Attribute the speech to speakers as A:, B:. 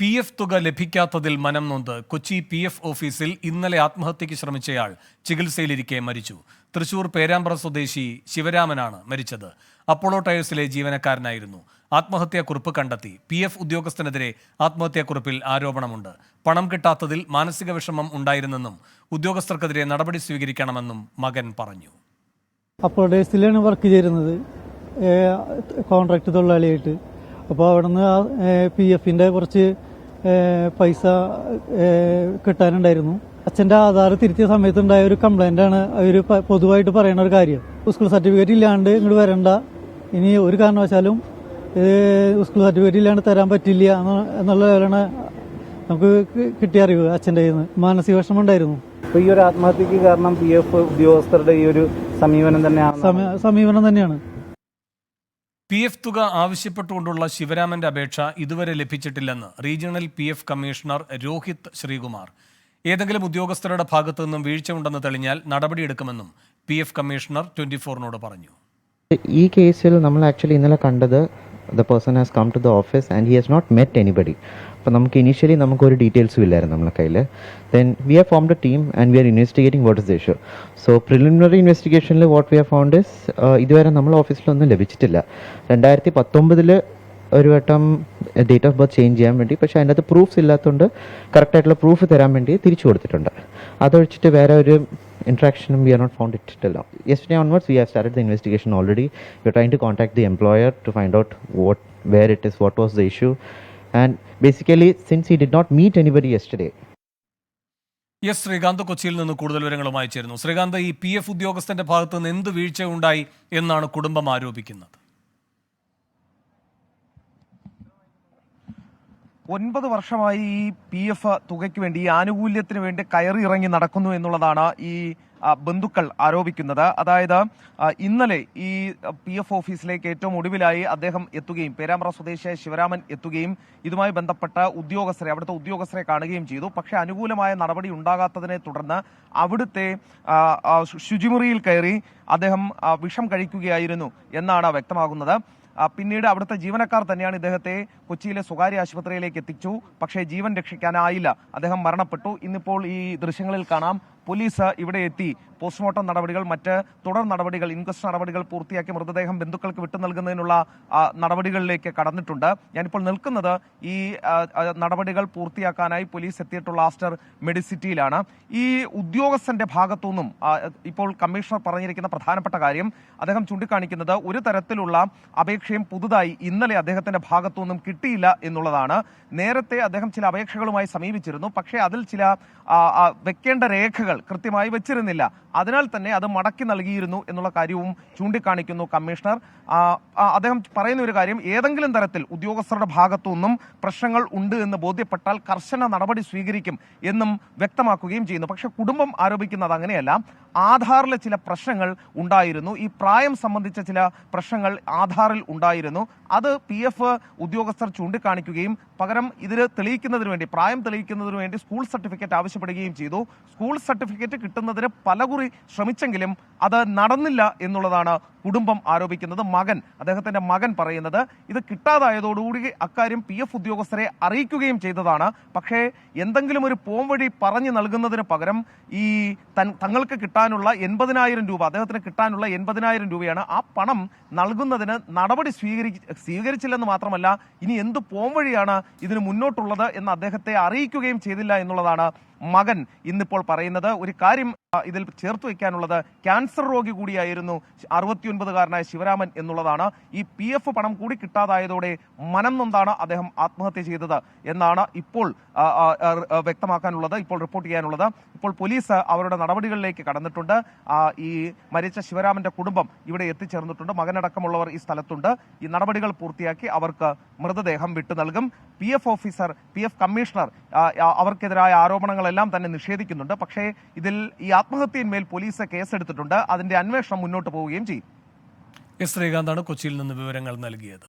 A: P F തുക ലഭിക്കാത്തതിൽ മനം നൊന്ത് കൊച്ചി പി എഫ് ഓഫീസിൽ ഇന്നലെ ആത്മഹത്യയ്ക്ക് ശ്രമിച്ചയാൾ ചികിത്സയിലിരിക്കെ മരിച്ചു. തൃശൂർ പേരാമ്പ്ര സ്വദേശി ശിവരാമനാണ് മരിച്ചത്. അപ്പോളോ ടയേഴ്സിലെ ജീവനക്കാരനായിരുന്നു. ആത്മഹത്യാക്കുറിപ്പ് കണ്ടെത്തി. പി എഫ് ഉദ്യോഗസ്ഥനെതിരെ ആത്മഹത്യാക്കുറിപ്പിൽ ആരോപണമുണ്ട്. പണം കിട്ടാത്തതിൽ മാനസിക വിഷമം ഉണ്ടായിരുന്നെന്നും ഉദ്യോഗസ്ഥർക്കെതിരെ നടപടി സ്വീകരിക്കണമെന്നും മകൻ പറഞ്ഞു.
B: അപ്പോളോ ടയേഴ്സിലാണ് വർക്ക് ചെയ്യുന്നത് കോൺട്രാക്ട് തൊഴിലാളിയായിട്ട്. അപ്പോൾ അവിടുന്ന് പി എഫിന്റെ കുറച്ച് പൈസ കിട്ടാനുണ്ടായിരുന്നു. അച്ഛന്റെ ആധാർ തിരുത്തിയ സമയത്തുണ്ടായ ഒരു കംപ്ലൈന്റ് ആണ് അവർ പൊതുവായിട്ട് പറയുന്ന ഒരു കാര്യം. സ്കൂൾ സർട്ടിഫിക്കറ്റ് ഇല്ലാണ്ട് ഇങ്ങോട്ട് വരണ്ട. ഇനി ഒരു കാരണവശാലും സ്കൂൾ സർട്ടിഫിക്കറ്റ് ഇല്ലാണ്ട് തരാൻ പറ്റില്ല എന്ന് എന്നുള്ള ലെവലാണ് നമുക്ക് കിട്ടിയ അറിവ് അച്ഛന്റെ കയ്യിൽ നിന്ന് മാനസിക വിഷമം ഉണ്ടായിരുന്നു
C: ഈ ഒരു ആത്മഹത്യക്ക് കാരണം പി എഫ് ഉദ്യോഗസ്ഥരുടെ ഈ ഒരു സമീപനം തന്നെയാണ്
B: സമ- സമീപനം തന്നെയാണ്.
A: പി എഫ് തുക ആവശ്യപ്പെട്ടുകൊണ്ടുള്ള ശിവരാമന്റെ അപേക്ഷ ഇതുവരെ ലഭിച്ചിട്ടില്ലെന്ന് regional P F commissioner Rohit Sreekumar. ഏതെങ്കിലും ഉദ്യോഗസ്ഥരുടെ ഭാഗത്തു നിന്നും വീഴ്ച ഉണ്ടെന്ന് തെളിഞ്ഞാൽ നടപടിയെടുക്കുമെന്നും പി എഫ് കമ്മീഷണർ ട്വന്റി ഫോറിനോട് പറഞ്ഞു.
D: ഈ കേസിൽ നമ്മൾ ആക്ച്വലി ഇന്നലെ കണ്ടത് the person has come to the office and he has not met anybody അപ്പോൾ നമുക്ക് ഇനീഷ്യലി നമുക്കൊരു ഡീറ്റെയിൽസും ഇല്ലായിരുന്നു നമ്മളെ കയ്യിൽ then we are formed a team and we are investigating what is the issue so preliminary ഇൻവെസ്റ്റിഗേഷനിൽ what we are found is ഇതുവരെ നമ്മൾ ഓഫീസിലൊന്നും ലഭിച്ചിട്ടില്ല. രണ്ടായിരത്തി പത്തൊമ്പതിൽ ഒരു വട്ടം ഡേറ്റ് ഓഫ് ബർത്ത് ചേഞ്ച് ചെയ്യാൻ വേണ്ടി പക്ഷേ അതിന്റെ അകത്ത് പ്രൂഫ്സ് ഇല്ലാത്തതുകൊണ്ട് കറക്റ്റായിട്ടുള്ള പ്രൂഫ് തരാൻ വേണ്ടി തിരിച്ചു കൊടുത്തിട്ടുണ്ട്. അതൊഴിച്ചിട്ട് വേറെ ഒരു interaction we have not found it till now. Yesterday onwards, we have started the investigation already. We are trying to contact the employer to find out what, where it is, what was the issue, and basically, since he did not meet anybody yesterday,
A: yes Sreekanth കൊച്ചിയിൽ നിന്ന് കൂടുതൽ വിവരങ്ങളുമായി ചേരുന്നു ശ്രീകാന്ത് ഈ P F ഉദ്യോഗസ്ഥന്റെ ഭാഗത്ത് നിന്ന് എന്ത് വീഴ്ച ഉണ്ടായി എന്നാണ് കുടുംബം ആരോപിക്കുന്നത്
E: ഒൻപത് വർഷമായി ഈ പി എഫ് തുകയ്ക്ക് വേണ്ടി ഈ ആനുകൂല്യത്തിന് വേണ്ടി കയറി ഇറങ്ങി നടക്കുന്നു എന്നുള്ളതാണ് ഈ ബന്ധുക്കൾ ആരോപിക്കുന്നത്. അതായത് ഇന്നലെ ഈ പി എഫ് ഓഫീസിലേക്ക് ഏറ്റവും ഒടുവിലായി അദ്ദേഹം എത്തുകയും പേരാമ്പ്ര സ്വദേശിയായ ശിവരാമൻ എത്തുകയും ഇതുമായി ബന്ധപ്പെട്ട ഉദ്യോഗസ്ഥരെ അവിടുത്തെ ഉദ്യോഗസ്ഥരെ കാണുകയും ചെയ്തു. പക്ഷേ അനുകൂലമായ നടപടി ഉണ്ടാകാത്തതിനെ തുടർന്ന് അവിടുത്തെ ശുചിമുറിയിൽ കയറി അദ്ദേഹം വിഷം കഴിക്കുകയായിരുന്നു എന്നാണ് വ്യക്തമാകുന്നത്. പിന്നീട് അവിടുത്തെ ജീവനക്കാർ തന്നെയാണ് ഇദ്ദേഹത്തെ കൊച്ചിയിലെ സ്വകാര്യ ആശുപത്രിയിലേക്ക് എത്തിച്ചു. പക്ഷേ ജീവൻ രക്ഷിക്കാനായില്ല. അദ്ദേഹം മരണപ്പെട്ടു. ഇന്നിപ്പോൾ ഈ ദൃശ്യങ്ങളിൽ കാണാം. പോലീസ് ഇവിടെ എത്തി. പോസ്റ്റ്മോർട്ടം നടപടികൾ മറ്റ് തുടർ നടപടികൾ ഇൻക്വസ്റ്റ് നടപടികൾ പൂർത്തിയാക്കി മൃതദേഹം ബന്ധുക്കൾക്ക് വിട്ടു നൽകുന്നതിനുള്ള നടപടികളിലേക്ക് കടന്നിട്ടുണ്ട്. ഞാനിപ്പോൾ നിൽക്കുന്നത് ഈ നടപടികൾ പൂർത്തിയാക്കാനായി പോലീസ് എത്തിയിട്ടുള്ള ആസ്റ്റർ മെഡിസിറ്റിയിലാണ്. ഈ ഉദ്യോഗസ്ഥന്റെ ഭാഗത്തുനിന്നും നിന്നും ഇപ്പോൾ കമ്മീഷണർ പറഞ്ഞിരിക്കുന്ന പ്രധാനപ്പെട്ട കാര്യം അദ്ദേഹം ചൂണ്ടിക്കാണിക്കുന്നത് ഒരു തരത്തിലുള്ള അപേക്ഷയും പുതുതായി ഇന്നലെ അദ്ദേഹത്തിന്റെ ഭാഗത്തുനിന്നും കിട്ടിയില്ല എന്നുള്ളതാണ്. നേരത്തെ അദ്ദേഹം ചില അപേക്ഷകളുമായി സമീപിച്ചിരുന്നു പക്ഷേ അതിൽ ചില വെക്കേണ്ട രേഖകൾ കൃത്യമായി വെച്ചിരുന്നില്ല. അതിനാൽ തന്നെ അത് മടക്കി നൽകിയിരുന്നു എന്നുള്ള കാര്യവും ചൂണ്ടിക്കാണിക്കുന്നു കമ്മീഷണർ. അദ്ദേഹം പറയുന്ന ഒരു കാര്യം ഏതെങ്കിലും തരത്തിൽ ഉദ്യോഗസ്ഥരുടെ ഭാഗത്തു നിന്നും പ്രശ്നങ്ങൾ ഉണ്ട് എന്ന് ബോധ്യപ്പെട്ടാൽ കർശന നടപടി സ്വീകരിക്കും എന്നും വ്യക്തമാക്കുകയും ചെയ്യുന്നു. പക്ഷേ കുടുംബം ആരോപിക്കുന്നത് അങ്ങനെയല്ല. ആധാറിലെ ചില പ്രശ്നങ്ങൾ ഉണ്ടായിരുന്നു. ഈ പ്രായം സംബന്ധിച്ച ചില പ്രശ്നങ്ങൾ ആധാറിൽ ഉണ്ടായിരുന്നു. അത് പി എഫ് ഉദ്യോഗസ്ഥർ ചൂണ്ടിക്കാണിക്കുകയും പകരം ഇതിൽ തെളിയിക്കുന്നതിന് വേണ്ടി പ്രായം തെളിയിക്കുന്നതിന് വേണ്ടി സ്കൂൾ സർട്ടിഫിക്കറ്റ് ആവശ്യപ്പെടുകയും ചെയ്തു. സ്കൂൾ സർട്ടിഫിക്കറ്റ് കിട്ടുന്നതിന് പലകുറി ശ്രമിച്ചെങ്കിലും അത് നടന്നില്ല എന്നുള്ളതാണ് കുടുംബം ആരോപിക്കുന്നത്. മകൻ അദ്ദേഹത്തിന്റെ മകൻ പറയുന്നത്. ഇത് കിട്ടാതായതോടുകൂടി അക്കാര്യം പി എഫ് ഉദ്യോഗസ്ഥരെ അറിയിക്കുകയും ചെയ്തതാണ്. പക്ഷേ എന്തെങ്കിലും ഒരു പോംവഴി പറഞ്ഞു നൽകുന്നതിന് പകരം ഈ തങ്ങൾക്ക് കിട്ടാനുള്ള എൺപതിനായിരം രൂപ അദ്ദേഹത്തിന് കിട്ടാനുള്ള എൺപതിനായിരം രൂപയാണ് ആ പണം നൽകുന്നതിന് നടപടി സ്വീകരി സ്വീകരിച്ചില്ലെന്ന് മാത്രമല്ല ഇനി എന്ത് പോംവഴിയാണ് ഇതിന് മുന്നോട്ടുള്ളത് എന്ന് അദ്ദേഹത്തെ അറിയിക്കുകയും ചെയ്തില്ല എന്നുള്ളതാണ് മകൻ ഇന്നിപ്പോൾ പറയുന്നത്. ഒരു കാര്യം ഇതിൽ ചേർത്ത് വയ്ക്കാനുള്ളത് ക്യാൻസർ രോഗി കൂടിയായിരുന്നു അറുപത്തിയൊൻപതുകാരനായ ശിവരാമൻ എന്നുള്ളതാണ്. ഈ പി എഫ് പണം കൂടി കിട്ടാതായതോടെ മനം നൊന്താണ് അദ്ദേഹം ആത്മഹത്യ ചെയ്തത് എന്നാണ് ഇപ്പോൾ വ്യക്തമാക്കാനുള്ളത് ഇപ്പോൾ റിപ്പോർട്ട് ചെയ്യാനുള്ളത്. ഇപ്പോൾ പോലീസ് അവരുടെ നടപടികളിലേക്ക് കടന്നിട്ടുണ്ട്. ഈ മരിച്ച ശിവരാമന്റെ കുടുംബം ഇവിടെ എത്തിച്ചേർന്നിട്ടുണ്ട്. മകനടക്കമുള്ളവർ ഈ സ്ഥലത്തുണ്ട്. ഈ നടപടികൾ പൂർത്തിയാക്കി അവർക്ക് മൃതദേഹം വിട്ടു നൽകും. P F officer P F commissioner അവർക്കെതിരായ ആരോപണങ്ങളെല്ലാം തന്നെ നിഷേധിക്കുന്നുണ്ട്. പക്ഷേ ഇതിൽ ഈ ആത്മഹത്യന്മേൽ പോലീസ് കേസെടുത്തിട്ടുണ്ട്. അതിന്റെ അന്വേഷണം മുന്നോട്ട് പോവുകയും ചെയ്യും.
A: എസ് ശ്രീകാന്താണ് കൊച്ചിയിൽ നിന്ന് വിവരങ്ങൾ നൽകിയത്.